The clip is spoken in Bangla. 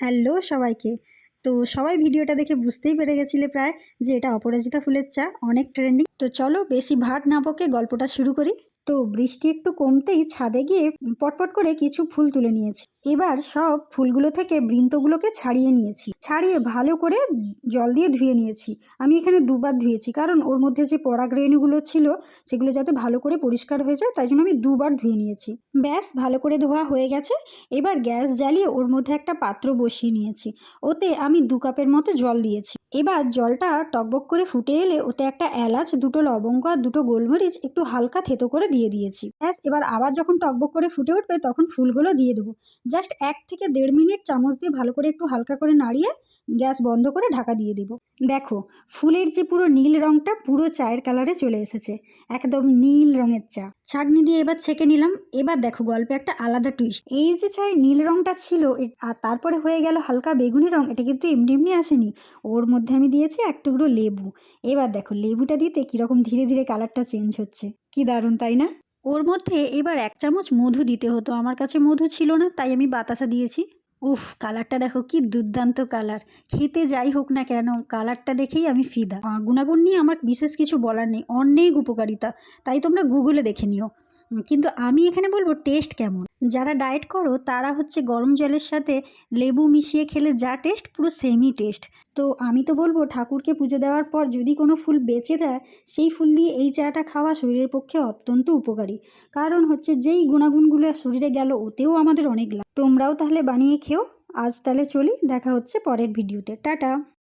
হ্যালো সবাইকে। তো সবাই ভিডিওটা দেখে বুঝতেই পেরে গেছিলে প্রায় যে এটা অপরাজিতা ফুলের চা, অনেক ট্রেন্ডিং তো চলো বেশি ভাট না পকে গল্পটা শুরু করি। তো বৃষ্টি একটু কমতেই ছাদে গিয়ে পটপট করে কিছু ফুল তুলে নিয়েছি। এবার সব ফুলগুলো থেকে বৃন্তগুলোকে ছাড়িয়ে নিয়েছি। ছাড়িয়ে ভালো করে জল দিয়ে ধুয়ে নিয়েছি। আমি এখানে দুবার ধুয়েছি, কারণ ওর মধ্যে যে পরাগরেণুগুলো ছিল, সেগুলো যাতে ভালো করে পরিষ্কার হয়ে যায়, তাই জন্য আমি দুবার ধুয়ে নিয়েছি। ব্যাস, ভালো করে ধোয়া হয়ে গেছে। এবার গ্যাস জ্বালিয়ে ওর মধ্যে একটা পাত্র বসিয়ে নিয়েছি। ওতে আমি দু কাপের মতো জল দিয়েছি। এবার জলটা টকবক করে ফুটে এলে ওতে একটা এলাচ, দুটো লবঙ্গ আর দুটো গোলমরিচ একটু হালকা থেতো করে দিয়ে দিয়েছি। ব্যাস, এবার আবার যখন টকবক করে ফুটে উঠবে তখন ফুলগুলো দিয়ে দেবো। জাস্ট এক থেকে দেড় মিনিট চামচ দিয়ে ভালো করে একটু হালকা করে নাড়িয়ে গ্যাস বন্ধ করে ঢাকা দিয়ে দেবো। দেখো, ফুলের যে পুরো নীল রঙটা পুরো চায়ের কালারে চলে এসেছে। একদম নীল রঙের চা। ছাঁকনি দিয়ে এবার ছেঁকে নিলাম। এবার দেখো, গল্পে একটা আলাদা টুইস্ট এই যে চায়ের নীল রঙটা ছিল আর তারপরে হয়ে গেল হালকা বেগুনি রং, এটা কিন্তু এমনি এমনি আসেনি। ওর মধ্যে আমি দিয়েছি এক টুকরো লেবু। এবার দেখো, লেবুটা দিতে কীরকম ধীরে ধীরে কালারটা চেঞ্জ হচ্ছে। কি দারুণ, তাই না? ওর মধ্যে এবার এক চামচ মধু দিতে হতো। আমার কাছে মধু ছিল না, তাই আমি বাতাসা দিয়েছি। উফ, কালারটা দেখো কি দুর্দান্ত কালার। খেতে যাই হোক না কেন, কালারটা দেখেই আমি ফিদা। গুণাগুণ নিয়ে আমার বিশেষ কিছু বলার নেই, অনেক উপকারিতা। তাই তোমরা গুগলে দেখে নিও। কিন্তু আমি এখানে বলব টেস্ট কেমন? যারা ডায়েট করো, তারা হচ্ছে গরম জলের সাথে লেবু মিশিয়ে খেলে যা টেস্ট, পুরো সেমই টেস্ট। তো আমি তো বলব ঠাকুরকে পুজো দেওয়ার পর যদি কোনো ফুল বেঁচে দেয়, সেই ফুল দিয়ে এই চাটা খাওয়া শরীরের পক্ষে অত্যন্ত উপকারী। কারণ হচ্ছে যেই গুণাগুণগুলো শরীরে গেল, ওতেও আমাদের অনেক লাভ। তোমরাও তাহলে বানিয়ে খেও। আজ তাহলে চলি, দেখা হচ্ছে পরের ভিডিওতে টাটা!